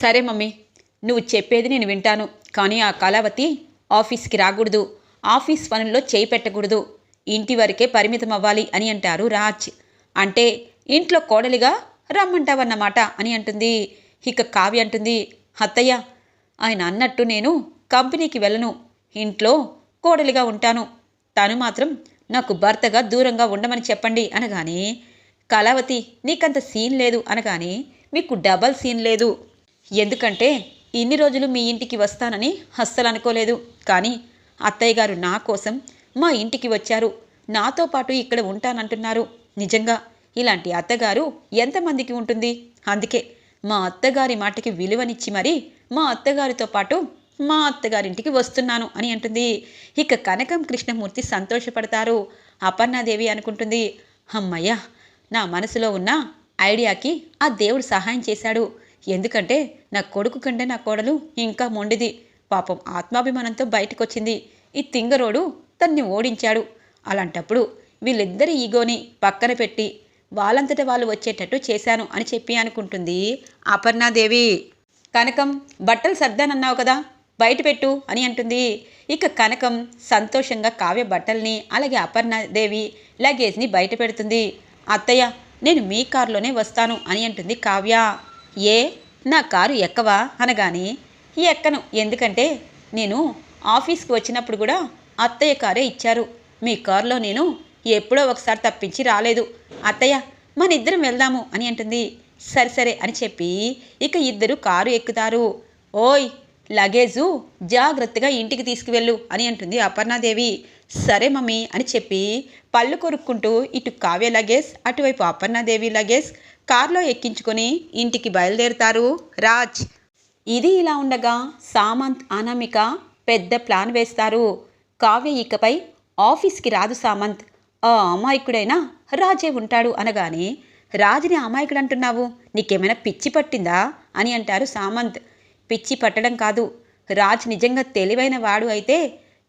సరే మమ్మీ నువ్వు చెప్పేది నేను వింటాను కానీ ఆ కళావతి ఆఫీస్కి రాకూడదు. ఆఫీస్ పనుల్లో చేయి పెట్టకూడదు. ఇంటి వరకే పరిమితం అవ్వాలి అని అంటారు రాజ్. అంటే ఇంట్లో కోడలిగా రమ్మంటావన్నమాట అని అంటుంది. ఇక కావ్య అంటుంది అత్తయ్య ఆయన అన్నట్టు నేను కంపెనీకి వెళ్ళను. ఇంట్లో కోడలిగా ఉంటాను. తను మాత్రం నాకు భర్తగా దూరంగా ఉండమని చెప్పండి అనగానే కళావతి నీకంత సీన్ లేదు అనగానే మీకు డబల్ సీన్ లేదు. ఎందుకంటే ఇన్ని రోజులు మీ ఇంటికి వస్తానని అస్సలు అనుకోలేదు. కానీ అత్తయ్య గారు నా కోసం మా ఇంటికి వచ్చారు. నాతో పాటు ఇక్కడ ఉంటానంటున్నారు. నిజంగా ఇలాంటి అత్తగారు ఎంతమందికి ఉంటుంది? అందుకే మా అత్తగారి మాటకి విలువనిచ్చి మరీ మా అత్తగారితో పాటు మా అత్తగారింటికి వస్తున్నాను అని అంటుంది. ఇక కనకం కృష్ణమూర్తి సంతోషపడతారు. అపర్ణాదేవి అనుకుంటుంది అమ్మయ్య నా మనసులో ఉన్న ఐడియాకి ఆ దేవుడు సహాయం చేశాడు. ఎందుకంటే నా కొడుకు కంటే నా కోడలు ఇంకా మొండిది. పాపం ఆత్మాభిమానంతో బయటకొచ్చింది. ఈ తింగరోడు తన్ని ఓడించాడు. అలాంటప్పుడు వీళ్ళిద్దరి ఈగోని పక్కన పెట్టి వాళ్ళంతట వాళ్ళు వచ్చేటట్టు చేశాను అని చెప్పి అనుకుంటుంది అపర్ణాదేవి. కనకం బట్టలు సర్దానన్నావు కదా బయట పెట్టు అని అంటుంది. ఇక కనకం సంతోషంగా కావ్య బట్టల్ని అలాగే అపర్ణాదేవి లగేజ్ని బయట పెడుతుంది. అత్తయ్య నేను మీ కారులోనే వస్తాను అని అంటుంది కావ్య. ఏ నా కారు ఎక్కవా? అనగానే ఎక్కను. ఎందుకంటే నేను ఆఫీస్కి వచ్చినప్పుడు కూడా అత్తయ్య కారే ఇచ్చారు. మీ కారులో నేను ఎప్పుడో ఒకసారి తప్పించి రాలేదు. అత్తయ్య మన ఇద్దరం వెళ్దాము అని అంటుంది. సరే సరే అని చెప్పి ఇక ఇద్దరు కారు ఎక్కుతారు. ఓయ్ లగేజు జాగ్రత్తగా ఇంటికి తీసుకువెళ్ళు అని అంటుంది అపర్ణాదేవి. సరే మమ్మీ అని చెప్పి పళ్ళు కొరుక్కుంటూ ఇటు కావ్య లగేజ్ అటువైపు అపర్ణాదేవి లగేజ్ కారులో ఎక్కించుకొని ఇంటికి బయలుదేరుతారు రాజ్. ఇది ఇలా ఉండగా సామంత్ అనామిక పెద్ద ప్లాన్ వేస్తారు. కావ్య ఇకపై ఆఫీస్కి రాదు సామంత్. ఆ అమాయకుడైనా రాజే ఉంటాడు అనగానే రాజుని అమాయకుడు అంటున్నావు నీకేమైనా పిచ్చి పట్టిందా అని అంటారు సామంత్. పిచ్చి పట్టడం కాదు రాజ్ నిజంగా తెలివైన వాడు అయితే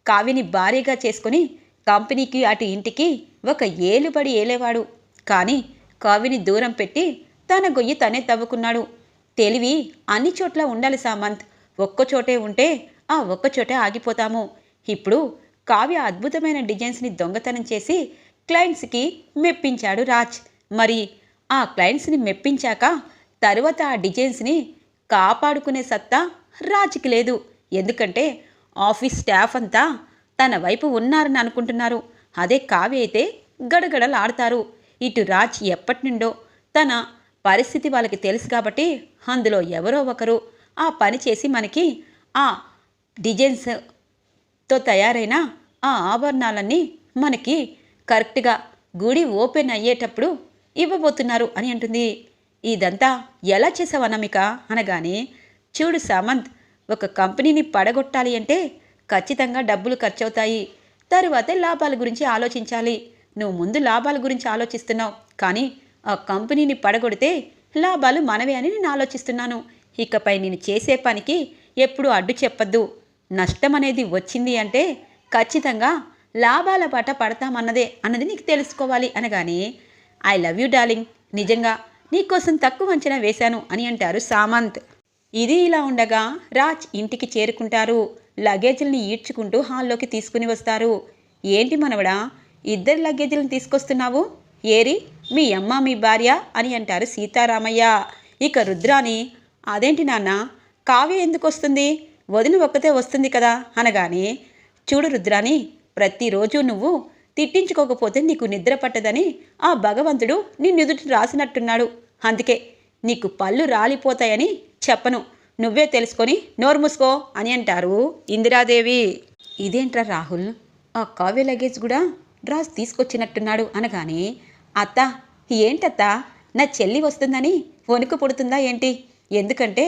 కావ్యని భారీగా చేసుకొని కంపెనీకి అటు ఇంటికి ఒక ఏలుబడి ఏలేవాడు. కానీ కావిని దూరం పెట్టి తన గొయ్యి తనే తవ్వుకున్నాడు. తెలివి అన్ని చోట్ల ఉండాలి సామంత్. ఒక్కచోటే ఉంటే ఆ ఒక్కచోటే ఆగిపోతాము. ఇప్పుడు కావ్య అద్భుతమైన డిజైన్స్ని దొంగతనం చేసి క్లయింట్స్కి మెప్పించాడు రాజ్. మరి ఆ క్లయింట్స్ని మెప్పించాక తరువాత ఆ డిజైన్స్ని కాపాడుకునే సత్తా రాజ్కి లేదు. ఎందుకంటే ఆఫీస్ స్టాఫ్ అంతా తన వైపు ఉన్నారని అనుకుంటున్నారు. అదే కావ్య అయితే గడగడలాడతారు. ఇటు రాజ్ ఎప్పటి నుండో తన పరిస్థితి వాళ్ళకి తెలుసు కాబట్టి అందులో ఎవరో ఒకరు ఆ పని చేసి మనకి ఆ డిజైన్స్తో తయారైన ఆ ఆభరణాలన్నీ మనకి కరెక్ట్గా గుడి ఓపెన్ అయ్యేటప్పుడు ఇవ్వబోతున్నారు అని అంటుంది. ఇదంతా ఎలా చేసావు అనామిక? అనగానే చూడు సామంత్ ఒక కంపెనీని పడగొట్టాలి అంటే ఖచ్చితంగా డబ్బులు ఖర్చవుతాయి. తరువాతే లాభాల గురించి ఆలోచించాలి. నువ్వు ముందు లాభాల గురించి ఆలోచిస్తున్నావు. కానీ ఆ కంపెనీని పడగొడితే లాభాలు మనవే అని నేను ఆలోచిస్తున్నాను. ఇకపై నేను చేసే పనికి ఎప్పుడూ అడ్డు చెప్పద్దు. నష్టం అనేది వచ్చింది అంటే ఖచ్చితంగా లాభాల పాట పడతామన్నదే అన్నది నీకు తెలుసుకోవాలి అనగానే ఐ లవ్ యూ డార్లింగ్. నిజంగా నీకోసం తక్కువ అంచనా వేశాను అని అంటారు సామంత్. ఇది ఇలా ఉండగా రాజ్ ఇంటికి చేరుకుంటారు. లగేజీల్ని ఈడ్చుకుంటూ హాల్లోకి తీసుకుని వస్తారు. ఏంటి మనవడా? ఇద్దరు లగేజీలను తీసుకొస్తున్నావు? ఏరి మీ అమ్మ మీ భార్య అని అంటారు సీతారామయ్య. ఇక రుద్రాని అదేంటి నాన్న కావ్య ఎందుకు వస్తుంది? వదిన ఒక్కతే వస్తుంది కదా? అనగానే చూడు రుద్రాని ప్రతిరోజు నువ్వు తిట్టించుకోకపోతే నీకు నిద్ర పట్టదని ఆ భగవంతుడు నిన్నెదుటి రాసినట్టున్నాడు. అందుకే నీకు పళ్ళు రాలిపోతాయని చెప్పను. నువ్వే తెలుసుకొని నోరు మూసుకో అని అంటారు ఇందిరాదేవి. ఇదేంట్రా రాహుల్? ఆ కావ్య లగేజ్ కూడా డ్రాస్ తీసుకొచ్చినట్టున్నాడు అనగానే అత్త ఏంటత్తా? నా చెల్లి వస్తుందని వణుకు పుడుతుందా ఏంటి? ఎందుకంటే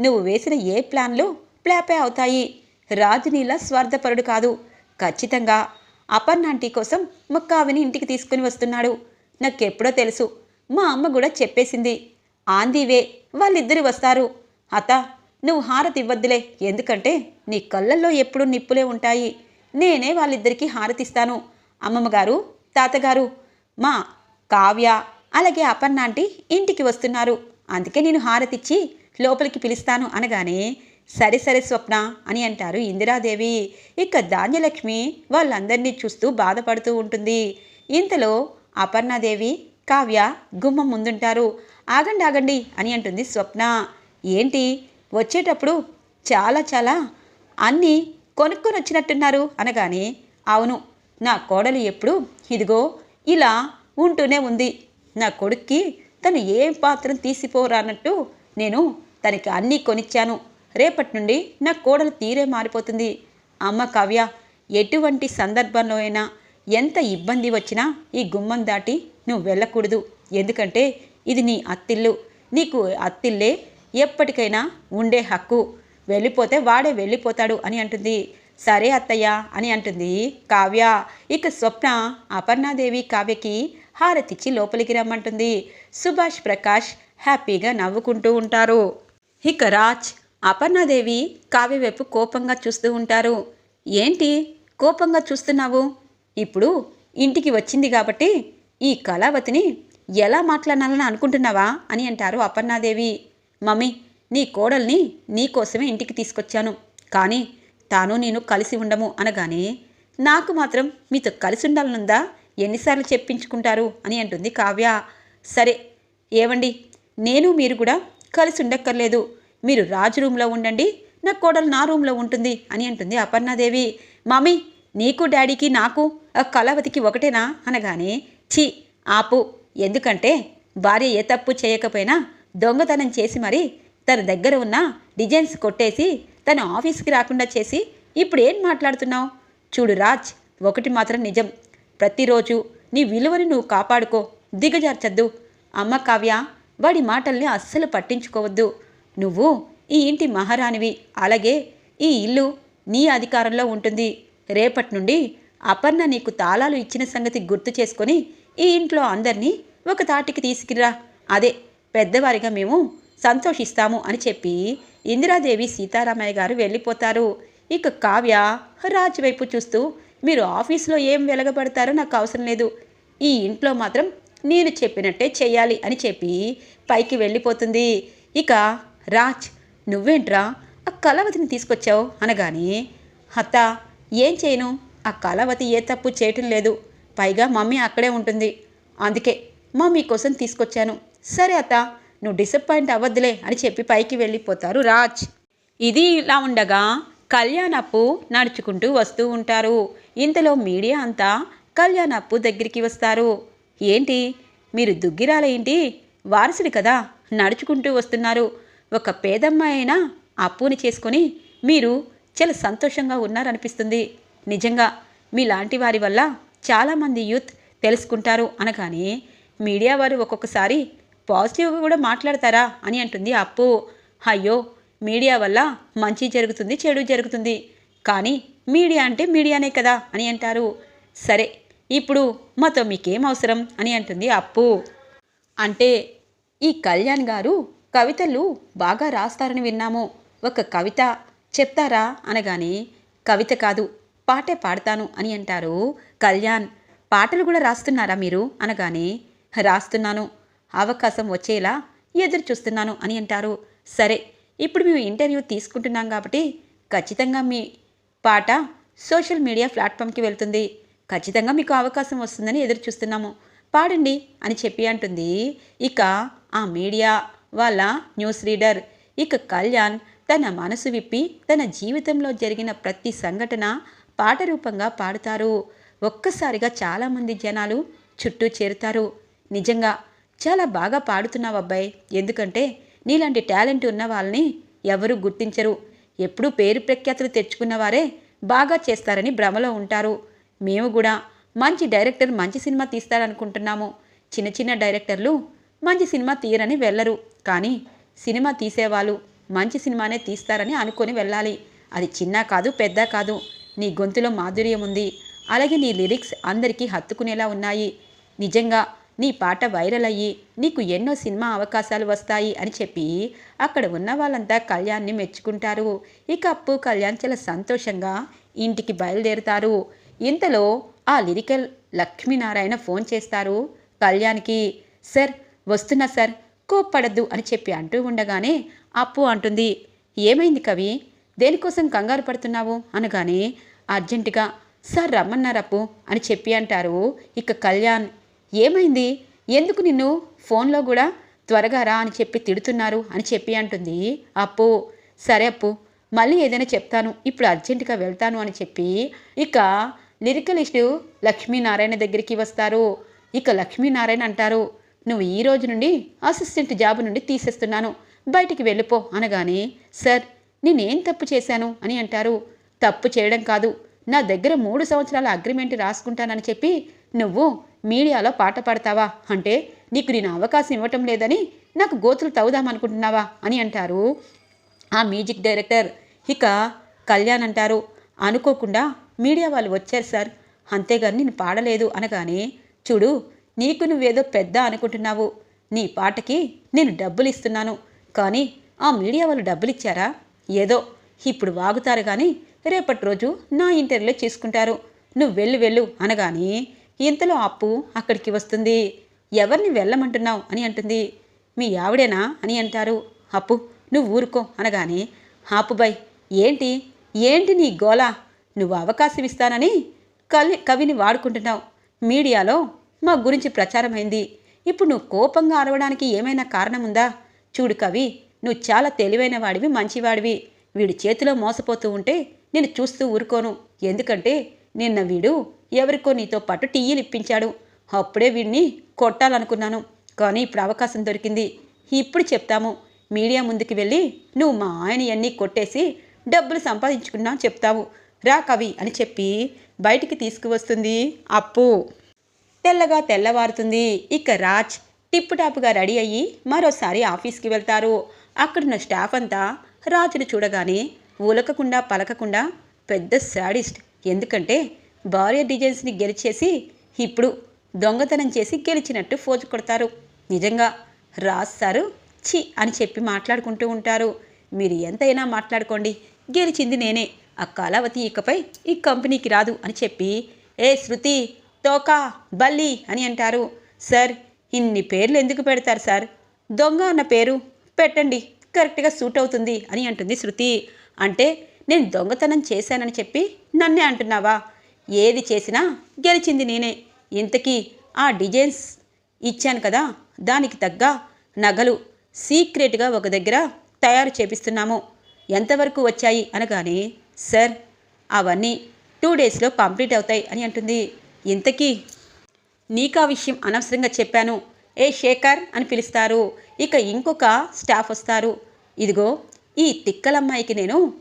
నువ్వు వేసిన ఏ ప్లాన్లు ప్లాపే అవుతాయి. రాజు నీలా స్వార్థపరుడు కాదు. ఖచ్చితంగా అపర్ణాంటీ కోసం ముక్కావిని ఇంటికి తీసుకుని వస్తున్నాడు. నాకెప్పుడో తెలుసు. మా అమ్మ కూడా చెప్పేసింది. ఆందీవే వాళ్ళిద్దరు వస్తారు. అత నువ్వు హారతి ఇవ్వద్దులే. ఎందుకంటే నీ కళ్ళల్లో ఎప్పుడు నిప్పులే ఉంటాయి. నేనే వాళ్ళిద్దరికీ హారతిస్తాను. అమ్మమ్మ గారు తాతగారు మా కావ్య అలాగే అపర్ణ ఆంటీ ఇంటికి వస్తున్నారు. అందుకే నేను హారతిచ్చి లోపలికి పిలుస్తాను అనగానే సరే సరే స్వప్న అని అంటారు ఇందిరాదేవి. ఇక ధాన్యలక్ష్మి వాళ్ళందరినీ చూస్తూ బాధపడుతూ ఉంటుంది. ఇంతలో అపర్ణాదేవి కావ్య గుమ్మం ముందుంటారు. ఆగండి ఆగండి అని అంటుంది స్వప్న. ఏంటి? వచ్చేటప్పుడు చాలా చాలా అన్నీ కొనుక్కొని వచ్చినట్టున్నారు అనగానే అవును నా కోడలు ఎప్పుడు ఇదిగో ఇలా ఉంటూనే ఉంది. నా కొడుక్కి తను ఏం పాత్రం తీసిపోరానట్టు నేను తనకి అన్నీ కొనిచ్చాను. రేపటి నుండి నా కోడలు తీరే మారిపోతుంది. అమ్మ కావ్య ఎటువంటి సందర్భంలో అయినా ఎంత ఇబ్బంది వచ్చినా ఈ గుమ్మం దాటి నువ్వు వెళ్ళకూడదు. ఎందుకంటే ఇది నీ అత్తిల్లు. నీకు అత్తిల్లే ఎప్పటికైనా ఉండే హక్కు. వెళ్ళిపోతే వాడే వెళ్ళిపోతాడు అని అంటుంది. సరే అత్తయ్య అని అంటుంది కావ్య. ఇక స్వప్న అపర్ణాదేవి కావ్యకి హారతిచ్చి లోపలికి రమ్మంటుంది. సుభాష్ ప్రకాష్ హ్యాపీగా నవ్వుకుంటూ ఉంటారు. ఇక రాజ్ అపర్ణాదేవి కావ్య వైపు కోపంగా చూస్తూ ఉంటారు. ఏంటి? కోపంగా చూస్తున్నావు? ఇప్పుడు ఇంటికి వచ్చింది కాబట్టి ఈ కళావతిని ఎలా మాట్లాడాలని అనుకుంటున్నావా అని అంటారు అపర్ణాదేవి. మమ్మీ నీ కోడల్ని నీకోసమే ఇంటికి తీసుకొచ్చాను. కానీ తాను నేను కలిసి ఉండము అనగానే నాకు మాత్రం మీతో కలిసి ఉండాలనుందా? ఎన్నిసార్లు చెప్పించుకుంటారు? అని అంటుంది కావ్య. సరే ఏవండి? నేను మీరు కూడా కలిసి ఉండక్కర్లేదు. మీరు రాజు రూమ్లో ఉండండి నా కోడలు నా రూమ్లో ఉంటుంది అని అంటుంది అపర్ణాదేవి. మమ్మీ నీకు డాడీకి నాకు ఆ కళావతికి ఒకటేనా? అనగానే ఛీ ఆపు. ఎందుకంటే భార్య ఏ తప్పు చేయకపోయినా దొంగతనం చేసి మరి తన దగ్గర ఉన్న డిజైన్స్ కొట్టేసి తను ఆఫీస్కి రాకుండా చేసి ఇప్పుడు ఏం మాట్లాడుతున్నావు? చూడు రాజ్ ఒకటి మాత్రం నిజం. ప్రతిరోజు నీ విలువని నువ్వు కాపాడుకో దిగజార్చద్దు. అమ్మ కావ్య వాడి మాటల్ని అస్సలు పట్టించుకోవద్దు. నువ్వు ఈ ఇంటి మహారాణివి. అలాగే ఈ ఇల్లు నీ అధికారంలో ఉంటుంది. రేపటి నుండి అపర్ణ నీకు తాళాలు ఇచ్చిన సంగతి గుర్తు చేసుకొని ఈ ఇంట్లో అందరినీ ఒక తాటికి తీసుకురా. అదే పెద్దవారిగా మేము సంతోషిస్తాము అని చెప్పి ఇందిరాదేవి సీతారామయ్య గారు వెళ్ళిపోతారు. ఇక కావ్య రాజు వైపు చూస్తూ మీరు ఆఫీస్లో ఏం వెలగబడతారో నాకు అవసరం లేదు. ఈ ఇంట్లో మాత్రం నేను చెప్పినట్టే చెయ్యాలి అని చెప్పి పైకి వెళ్ళిపోతుంది. ఇక రాజ్ నువ్వేంట్రా ఆ కళావతిని తీసుకొచ్చావు? అనగానే అత్త ఏం చేయను? ఆ కళావతి ఏ తప్పు చేయటం లేదు. పైగా మమ్మీ అక్కడే ఉంటుంది. అందుకే మమ్మీ కోసం తీసుకొచ్చాను. సరే అత్త నువ్వు డిసప్పాయింట్ అవ్వద్దులే అని చెప్పి పైకి వెళ్ళిపోతారు రాజ్. ఇది ఇలా ఉండగా కళ్యాణప్పు నడుచుకుంటూ వస్తూ ఉంటారు. ఇంతలో మీడియా అంతా కళ్యాణప్పు దగ్గరికి వస్తారు. ఏంటి? మీరు దుగ్గిరాల ఏంటి? వారసుడి కదా నడుచుకుంటూ వస్తున్నారు. ఒక పేదమ్మాయి అయినా అప్పుని చేసుకొని మీరు చాలా సంతోషంగా ఉన్నారనిపిస్తుంది. నిజంగా మీలాంటి వారి వల్ల చాలామంది యూత్ తెలుసుకుంటారు అనగానే మీడియా వారు ఒక్కొక్కసారి పాజిటివ్గా కూడా మాట్లాడతారా అని అంటుంది అప్పు. అయ్యో మీడియా వల్ల మంచి జరుగుతుంది చెడు జరుగుతుంది. కానీ మీడియా అంటే మీడియానే కదా అని అంటారు. సరే ఇప్పుడు మాతో మీకేం అవసరం అని అంటుంది అప్పు. అంటే ఈ కళ్యాణ్ గారు కవితలు బాగా రాస్తారని విన్నాము. ఒక కవిత చెప్తారా అనగానే కవిత కాదు పాటే పాడతాను అని అంటారు కళ్యాణ్. పాటలు కూడా రాస్తున్నారా మీరు? అనగానే రాస్తున్నాను. అవకాశం వచ్చేలా ఎదురు చూస్తున్నాను అని అంటారు. సరే ఇప్పుడు మేము ఇంటర్వ్యూ తీసుకుంటున్నాం కాబట్టి ఖచ్చితంగా మీ పాట సోషల్ మీడియా ప్లాట్ఫామ్కి వెళ్తుంది. ఖచ్చితంగా మీకు అవకాశం వస్తుందని ఎదురు చూస్తున్నాము పాడండి అని చెప్పి అంటుంది. ఇక ఆ మీడియా వాళ్ళ న్యూస్ రీడర్ ఇక కళ్యాణ్ తన మనసు విప్పి తన జీవితంలో జరిగిన ప్రతి సంఘటన పాట రూపంగా పాడుతారు. ఒక్కసారిగా చాలామంది జనాలు చుట్టూ చేరుతారు. నిజంగా చాలా బాగా పాడుతున్నావు అబ్బాయి. ఎందుకంటే నీలాంటి టాలెంట్ ఉన్న వాళ్ళని ఎవరూ గుర్తించరు. ఎప్పుడూ పేరు ప్రఖ్యాతులు తెచ్చుకున్నవారే బాగా చేస్తారని భ్రమలో ఉంటారు. మేము కూడా మంచి డైరెక్టర్ మంచి సినిమా తీస్తారనుకుంటున్నాము. చిన్న చిన్న డైరెక్టర్లు మంచి సినిమా తీయరని వెళ్ళరు. కానీ సినిమా తీసేవాళ్ళు మంచి సినిమానే తీస్తారని అనుకొని వెళ్ళాలి. అది చిన్న కాదు పెద్ద కాదు. నీ గొంతులో మాధుర్యం ఉంది. అలాగే నీ లిరిక్స్ అందరికీ హత్తుకునేలా ఉన్నాయి. నిజంగా నీ పాట వైరల్ అయ్యి నీకు ఎన్నో సినిమా అవకాశాలు వస్తాయి అని చెప్పి అక్కడ ఉన్న వాళ్ళంతా కళ్యాణ్ని మెచ్చుకుంటారు. ఇక అప్పు కళ్యాణ్ చాలా సంతోషంగా ఇంటికి బయలుదేరుతారు. ఇంతలో ఆ లిరికల్ లక్ష్మీనారాయణ ఫోన్ చేస్తారు. కళ్యాణ్కి సార్ వస్తున్నా సార్ కోప్పడద్దు అని చెప్పి అంటూ ఉండగానే అప్పు అంటుంది. ఏమైంది కవి? దేనికోసం కంగారు పడుతున్నావు? అనగానే అర్జెంటుగా సార్ రమ్మన్నారు అప్పు అని చెప్పి అంటారు. ఇక కళ్యాణ్ ఏమైంది? ఎందుకు నిన్ను ఫోన్లో కూడా త్వరగా రా అని చెప్పి తిడుతున్నారు అని చెప్పి అంటుంది. అప్పు సరే అప్పు మళ్ళీ ఏదైనా చెప్తాను ఇప్పుడు అర్జెంటుగా వెళ్తాను అని చెప్పి ఇక లిరికలిస్టు లక్ష్మీనారాయణ దగ్గరికి వస్తారు. ఇక లక్ష్మీనారాయణ అంటారు నువ్వు ఈ రోజు నుండి అసిస్టెంట్ జాబ్ నుండి తీసేస్తున్నాను బయటికి వెళ్ళిపో అనగానే సార్ నేనేం తప్పు చేశాను? అని అంటారు. తప్పు చేయడం కాదు నా దగ్గర మూడు సంవత్సరాల అగ్రిమెంట్ రాసుకుంటానని చెప్పి నువ్వు మీడియాలో పాట పాడతావా? అంటే నీకు నేను అవకాశం ఇవ్వటం లేదని నాకు గోతులు తవ్వుదామనుకుంటున్నావా అని అంటారు. ఆ మ్యూజిక్ డైరెక్టర్ ఇక కళ్యాణ్ అంటారు అనుకోకుండా మీడియా వాళ్ళు వచ్చారు సార్. అంతేగాని నేను పాడలేదు అనగానే చూడు నీకు నువ్వేదో పెద్ద అనుకుంటున్నావు. నీ పాటకి నేను డబ్బులు ఇస్తున్నాను. కానీ ఆ మీడియా వాళ్ళు డబ్బులు ఇచ్చారా? ఏదో ఇప్పుడు వాగుతారు కానీ రేపటి రోజు నా ఇంటర్వ్యూలో చేసుకుంటారు. నువ్వు వెళ్ళు వెళ్ళు అనగానే ఇంతలో అప్పు అక్కడికి వస్తుంది. ఎవరిని వెళ్ళమంటున్నావు? అని అంటుంది. మీ ఆవిడేనా? అని అంటారు. అప్పు నువ్వు ఊరుకో అనగానే ఆపుబాయ్ ఏంటి? ఏంటి నీ గోల? నువ్వు అవకాశం ఇస్తానని కలి కవిని వాడుకుంటున్నావు. మీడియాలో మా గురించి ప్రచారమైంది. ఇప్పుడు నువ్వు కోపంగా అరవడానికి ఏమైనా కారణం ఉందా చూడు కవి నువ్వు చాలా తెలివైన వాడివి మంచివాడివి. వీడి చేతిలో మోసపోతూ ఉంటే నేను చూస్తూ ఊరుకోను. ఎందుకంటే నిన్న వీడు ఎవరికో నీతో పాటు టీయీలు ఇప్పించాడు. అప్పుడే వీడిని కొట్టాలనుకున్నాను. కానీ ఇప్పుడు అవకాశం దొరికింది. ఇప్పుడు చెప్తాము. మీడియా ముందుకు వెళ్ళి నువ్వు మా ఆయన ఇవన్నీ కొట్టేసి డబ్బులు సంపాదించుకున్నా చెప్తావు. రా కవి అని చెప్పి బయటికి తీసుకువస్తుంది అప్పు. తెల్లగా తెల్లవారుతుంది. ఇక రాజ్ టిప్ టాప్గా రెడీ అయ్యి మరోసారి ఆఫీస్కి వెళ్తారు. అక్కడున్న స్టాఫ్ అంతా రాజును చూడగానే ఉలకకుండా పలకకుండా పెద్ద శాడిస్ట్. ఎందుకంటే భార్య డిజైన్స్ని గెలిచేసి ఇప్పుడు దొంగతనం చేసి గెలిచినట్టు ఫోజు కొడతారు. నిజంగా రాజ్ సారు చి అని చెప్పి మాట్లాడుకుంటూ ఉంటారు. మీరు ఎంతైనా మాట్లాడుకోండి. గెలిచింది నేనే. ఆ కళావతి ఇకపై ఈ కంపెనీకి రాదు అని చెప్పి ఏ శృతి తోకా బల్లి అని అంటారు. సార్ ఇన్ని పేర్లు ఎందుకు పెడతారు సార్? దొంగ అన్న పేరు పెట్టండి. కరెక్ట్గా సూట్ అవుతుంది అని అంటుంది శృతి. అంటే నేను దొంగతనం చేశానని చెప్పి నన్నే అంటున్నావా? ఏది చేసినా గెలిచింది నేనే. ఇంతకీ ఆ డిజైన్స్ ఇచ్చాను కదా దానికి తగ్గ నగలు సీక్రెట్గా ఒక దగ్గర తయారు చేపిస్తున్నాము. ఎంతవరకు వచ్చాయి అనగానే సార్ అవన్నీ టూ డేస్లో కంప్లీట్ అవుతాయి అని అంటుంది. ఇంతకీ నీకా విషయం అనవసరంగా చెప్పాను. ఏ శేఖర్ అని పిలుస్తారు. ఇక ఇంకొక స్టాఫ్ వస్తారు. ఇదిగో ఈ తిక్కలమ్మాయికి నేను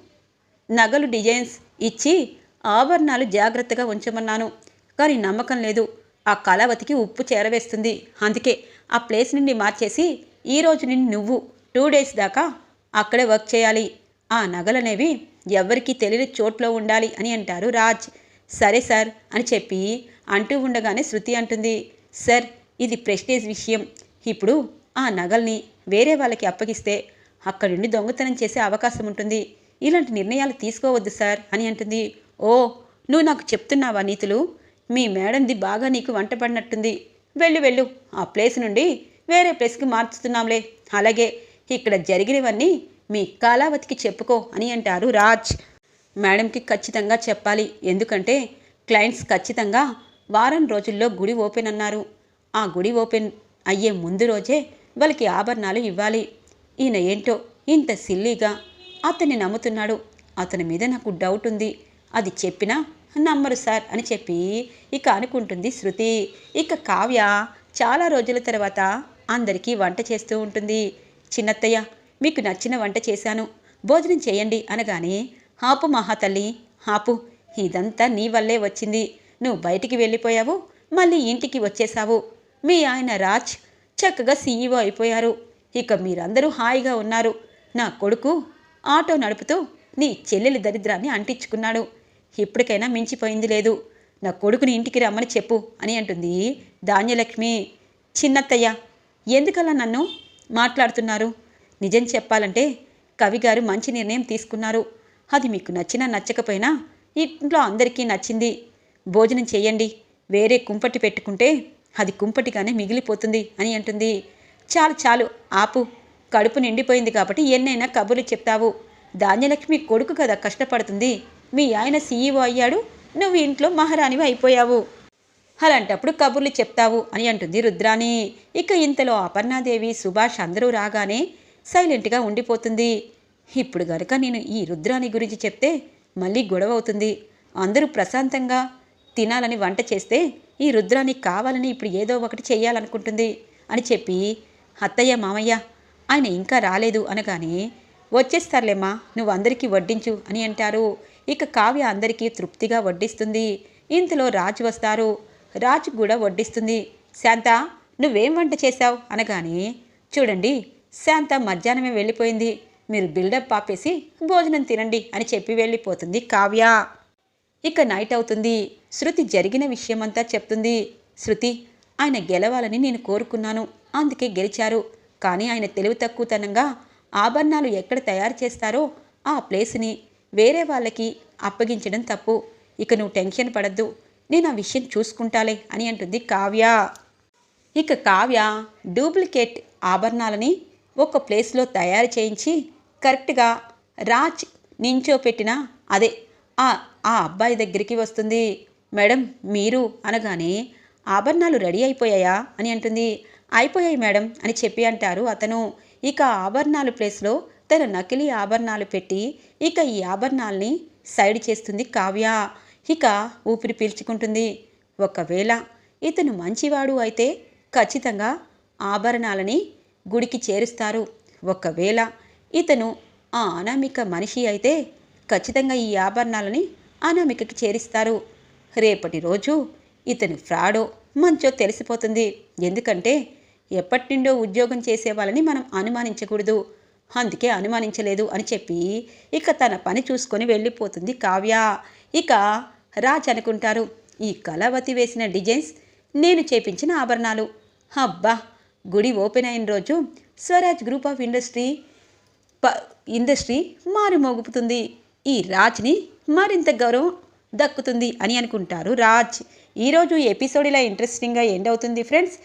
నగలు డిజైన్స్ ఇచ్చి ఆభరణాలు జాగ్రత్తగా ఉంచమన్నాను. కానీ నమ్మకం లేదు. ఆ కళావతికి ఉప్పు చేరవేస్తుంది. అందుకే ఆ ప్లేస్ నుండి మార్చేసి ఈ రోజు నుండి నువ్వు టూ డేస్ దాకా అక్కడే వర్క్ చేయాలి. ఆ నగలనేవి ఎవరికీ తెలియని చోట్లో ఉండాలి అని అంటారు రాజ్. సరే సార్ అని చెప్పి అంటూ ఉండగానే శృతి అంటుంది. సార్ ఇది ప్రెస్టేజ్ విషయం. ఇప్పుడు ఆ నగల్ని వేరే వాళ్ళకి అప్పగిస్తే అక్కడి నుండి దొంగతనం చేసే అవకాశం ఉంటుంది. ఇలాంటి నిర్ణయాలు తీసుకోవద్దు సార్ అని అంటుంది. ఓ నువ్వు నాకు చెప్తున్నావా నీతులు? మీ మేడంది బాగా నీకు వంట పడినట్టుంది. వెళ్ళు వెళ్ళు. ఆ ప్లేస్ నుండి వేరే ప్లేస్కి మార్చుతున్నాంలే. అలాగే ఇక్కడ జరిగినవన్నీ మీ కాలావతికి చెప్పుకో అని అంటారు రాజ్. మేడంకి ఖచ్చితంగా చెప్పాలి. ఎందుకంటే క్లయింట్స్ ఖచ్చితంగా వారం రోజుల్లో గుడి ఓపెన్ అన్నారు. ఆ గుడి ఓపెన్ అయ్యే ముందు రోజే వాళ్ళకి ఆభరణాలు ఇవ్వాలి. ఈయన ఏంటో ఇంత సిల్లీగా అతన్ని నమ్ముతున్నాడు. అతని మీద నాకు డౌట్ ఉంది. అది చెప్పినా నమ్మరు సార్ అని చెప్పి ఇక అనుకుంటుంది శృతి. ఇక కావ్య చాలా రోజుల తర్వాత అందరికీ వంట చేస్తూ ఉంటుంది. చిన్నత్తయ్య మీకు నచ్చిన వంట చేశాను. భోజనం చేయండి అనగానే హాపు మహాతల్లి హాపు ఇదంతా నీ వల్లే వచ్చింది. నువ్వు బయటికి వెళ్ళిపోయావు మళ్ళీ ఇంటికి వచ్చేశావు. మీ ఆయన రాజ్ చక్కగా సీఈఓ అయిపోయారు. ఇక మీరందరూ హాయిగా ఉన్నారు. నా కొడుకు ఆటో నడుపుతూ నీ చెల్లెలి దరిద్రాన్ని అంటించుకున్నాడు. ఇప్పటికైనా మించిపోయింది లేదు. నా కొడుకుని ఇంటికి రమ్మని చెప్పు అని అంటుంది ధాన్యలక్ష్మి. చిన్నత్తయ్య ఎందుకలా నన్ను మాట్లాడుతున్నారు? నిజం చెప్పాలంటే కవి గారు మంచి నిర్ణయం తీసుకున్నారు. అది మీకు నచ్చినా నచ్చకపోయినా ఇంట్లో అందరికీ నచ్చింది. భోజనం చేయండి. వేరే కుంపటి పెట్టుకుంటే అది కుంపటిగానే మిగిలిపోతుంది అని అంటుంది. చాలు చాలు ఆపు. కడుపు నిండిపోయింది కాబట్టి ఎన్నైనా కబుర్లు చెప్తావు. ధాన్యలక్ష్మి కొడుకు కదా కష్టపడుతుంది. మీ ఆయన సీఈఓ అయ్యాడు నువ్వు ఇంట్లో మహారాణివి అయిపోయావు. అలాంటప్పుడు కబుర్లు చెప్తావు అని అంటుంది రుద్రాణి. ఇక ఇంతలో అపర్ణాదేవి సుభాష్ అందరూ రాగానే సైలెంట్గా ఉండిపోతుంది. ఇప్పుడు గనుక నేను ఈ రుద్రాణి గురించి చెప్తే మళ్ళీ గొడవ అవుతుంది అందరూ ప్రశాంతంగా తినాలని వంట చేస్తే ఈ రుద్రానికి కావాలని ఇప్పుడు ఏదో ఒకటి చేయాలనుకుంటుంది అని చెప్పి అత్తయ్య మామయ్య ఆయన ఇంకా రాలేదు అనగానే వచ్చేస్తారులేమ్మా నువ్వు అందరికీ వడ్డించు అని అంటారు. ఇక కావ్య అందరికీ తృప్తిగా వడ్డిస్తుంది. ఇంతలో రాజు వస్తారు. రాజు కూడా వడ్డిస్తుంది. శాంత నువ్వేం వంట చేశావు? అనగానే చూడండి శాంత మధ్యాహ్నమే వెళ్ళిపోయింది. మీరు బిల్డప్ ఆపేసి భోజనం తినండి అని చెప్పి వెళ్ళిపోతుంది కావ్య. ఇక నైట్ అవుతుంది. శృతి జరిగిన విషయమంతా చెప్తుంది. శృతి ఆయన గెలవాలని నేను కోరుకున్నాను. అందుకే గెలిచారు. కానీ ఆయన తెలివి తక్కువతనంగా ఆభరణాలు ఎక్కడ తయారు చేస్తారో ఆ ప్లేస్ని వేరే వాళ్ళకి అప్పగించడం తప్పు. ఇక నువ్వు టెన్షన్ పడద్దు. నేను ఆ విషయం చూసుకుంటాలే అని అంటుంది కావ్య. ఇక కావ్య డూప్లికేట్ ఆభరణాలని ఒక ప్లేస్లో తయారు చేయించి కరెక్ట్గా రాజ్ నించోపెట్టిన అదే ఆ ఆ అబ్బాయి దగ్గరికి వస్తుంది. మేడం మీరు అనగానే ఆభరణాలు రెడీ అయిపోయాయా అని అంటుంది. అయిపోయాయి మేడం అని చెప్పి అంటారు అతను. ఇక ఆభరణాలు ప్లేస్లో తన నకిలీ ఆభరణాలు పెట్టి ఇక ఈ ఆభరణాల్ని సైడ్ చేస్తుంది కావ్య. ఇక ఊపిరి పీల్చుకుంటుంది. ఒకవేళ ఇతను మంచివాడు అయితే ఖచ్చితంగా ఆభరణాలని గుడికి చేరుస్తారు. ఒకవేళ ఇతను ఆ అనామిక మనిషి అయితే ఖచ్చితంగా ఈ ఆభరణాలని అనామికకి చేరిస్తారు. రేపటి రోజు ఇతను ఫ్రాడో మంచో తెలిసిపోతుంది. ఎందుకంటే ఎప్పటి నుండో ఉద్యోగం చేసే వాళ్ళని మనం అనుమానించకూడదు. అందుకే అనుమానించలేదు అని చెప్పి ఇక తన పని చూసుకొని వెళ్ళిపోతుంది కావ్య. ఇక రాజ్ అనుకుంటారు ఈ కళావతి వేసిన డిజైన్స్ నేను చేపించిన ఆభరణాలు. అబ్బా గుడి ఓపెన్ అయిన రోజు స్వరాజ్ గ్రూప్ ఆఫ్ ఇండస్ట్రీ ప ఇండస్ట్రీ మారుమోగుపుతుంది ఈ రాజ్ని మరింత గౌరవం దక్కుతుంది అని అనుకుంటారు రాజ్. ఈరోజు ఎపిసోడ్ ఇలా ఇంట్రెస్టింగ్గా ఎండ్ అవుతుంది ఫ్రెండ్స్.